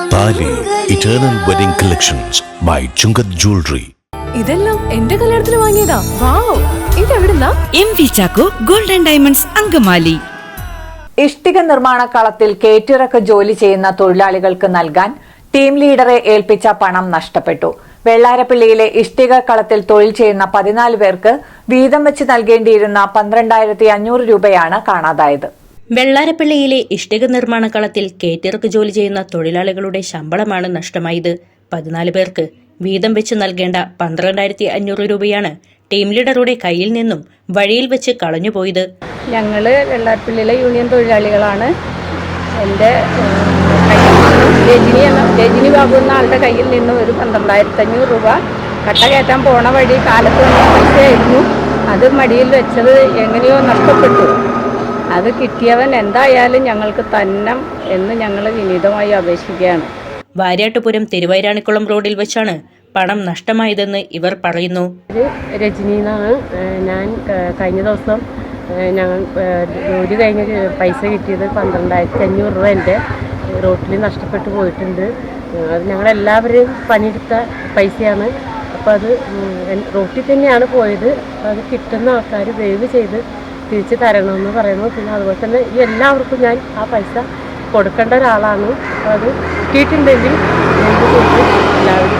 Eternal wedding collections by Chungath jewellery ഇതെല്ലാം എന്റെ കല്യാണത്തിന് വാങ്ങിയതാ. Wow ഇതെവിടുന്നാ? M V Chacko golden diamonds Angamaly. ഇഷ്ടിക നിർമ്മാണ കളത്തിൽ കേറ്റിറക്ക ജോലി ചെയ്യുന്ന തൊഴിലാളികൾക്ക് നൽകാൻ ടീം ലീഡറെ ഏൽപ്പിച്ച പണം നഷ്ടപ്പെട്ടു. വെള്ളാരപ്പള്ളിയിലെ ഇഷ്ടിക കളത്തിൽ തൊഴിൽ ചെയ്യുന്ന പതിനാല് പേർക്ക് വീതം വെച്ച് നൽകേണ്ടിയിരുന്ന പന്ത്രണ്ടായിരത്തി അഞ്ഞൂറ് രൂപയാണ് കാണാതായത്. വെള്ളാരപ്പള്ളിയിലെ ഇഷ്ടിക നിർമ്മാണ കളത്തിൽ കേറ്റിറക്ക് ജോലി ചെയ്യുന്ന തൊഴിലാളികളുടെ ശമ്പളമാണ് നഷ്ടമായത്. പതിനാല് പേർക്ക് വീതം വെച്ച് നൽകേണ്ട പന്ത്രണ്ടായിരത്തി അഞ്ഞൂറ് രൂപയാണ് ടീം ലീഡറുടെ കയ്യിൽ നിന്നും വഴിയിൽ വെച്ച് കളഞ്ഞുപോയത്. ഞങ്ങൾ വെള്ളാരപ്പള്ളിയിലെ യൂണിയൻ തൊഴിലാളികളാണ്. എന്റെ രജനി എന്ന രജനി ബാബു എന്ന ആളുടെ കയ്യിൽ നിന്നും ഒരു പന്ത്രണ്ടായിരത്തി അഞ്ഞൂറ് രൂപ കട്ട കയറ്റാൻ പോണ വഴി കാലത്ത് പൈസ പൈസയായിരുന്നു. അത് മടിയിൽ വെച്ചത് എങ്ങനെയോ നഷ്ടപ്പെട്ടു. അത് കിട്ടിയവൻ എന്തായാലും ഞങ്ങൾക്ക് തന്നം എന്ന് ഞങ്ങൾ വിനീതമായി അപേക്ഷിക്കുകയാണ്. വാര്യാട്ടുപുരം തിരുവൈരാണിക്കുളം റോഡിൽ വെച്ചാണ് പണം നഷ്ടമായതെന്ന് ഇവർ പറയുന്നു. രജനി എന്നാണ്. ഞാൻ കഴിഞ്ഞ ദിവസം ഞങ്ങൾ ജോലി കഴിഞ്ഞ് പൈസ കിട്ടിയത് പന്ത്രണ്ടായിരത്തി അഞ്ഞൂറ് രൂപ എന്റെ റോട്ടിൽ നഷ്ടപ്പെട്ടു പോയിട്ടുണ്ട്. അത് ഞങ്ങളെല്ലാവരെയും പണിയെടുത്ത പൈസയാണ്. അപ്പോൾ അത് റോട്ടിൽ തന്നെയാണ് പോയത്. അപ്പോൾ അത് കിട്ടുന്ന ആൾക്കാർ വേവ് ചെയ്ത് തിരിച്ച് തരണമെന്ന് പറയുന്നു. പിന്നെ അതുപോലെ തന്നെ ഈ എല്ലാവർക്കും ഞാൻ ആ പൈസ കൊടുക്കേണ്ട ഒരാളാണ്. അത് കിട്ടിയിട്ടുണ്ടെങ്കിൽ എല്ലാവരും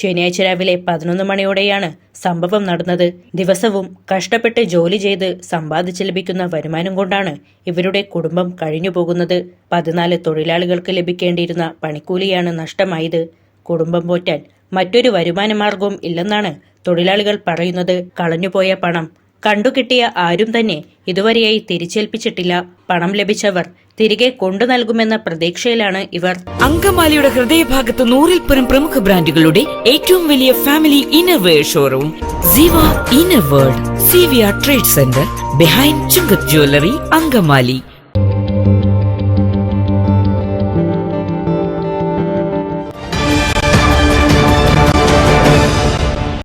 ശനിയാഴ്ച രാവിലെ പതിനൊന്ന് മണിയോടെയാണ് സംഭവം നടന്നത്. ദിവസവും കഷ്ടപ്പെട്ട് ജോലി ചെയ്ത് സമ്പാദിച്ച് ലഭിക്കുന്ന വരുമാനം കൊണ്ടാണ് ഇവരുടെ കുടുംബം കഴിഞ്ഞു പോകുന്നത്. പതിനാല് തൊഴിലാളികൾക്ക് ലഭിക്കേണ്ടിയിരുന്ന പണിക്കൂലിയാണ് നഷ്ടമായത്. കുടുംബം പോറ്റാൻ മറ്റൊരു വരുമാന മാർഗവും ഇല്ലെന്നാണ് തൊഴിലാളികൾ പറയുന്നത് കളഞ്ഞുപോയ പണം കണ്ടുകിട്ടിയ ആരും തന്നെ ഇതുവരെയായി തിരിച്ചേൽപ്പിച്ചിട്ടില്ല. പണം ലഭിച്ചവർ തിരികെ കൊണ്ടു നൽകുമെന്ന പ്രതീക്ഷയിലാണ് ഇവർ. അങ്കമാലിയുടെ ഹൃദയഭാഗത്ത് നൂറിൽ പരം പ്രമുഖ ബ്രാൻഡുകളുടെ ഏറ്റവും വലിയ family innerwear showroom. Siva inner world C V R trade centre behind Chungath jewellery Angamaly.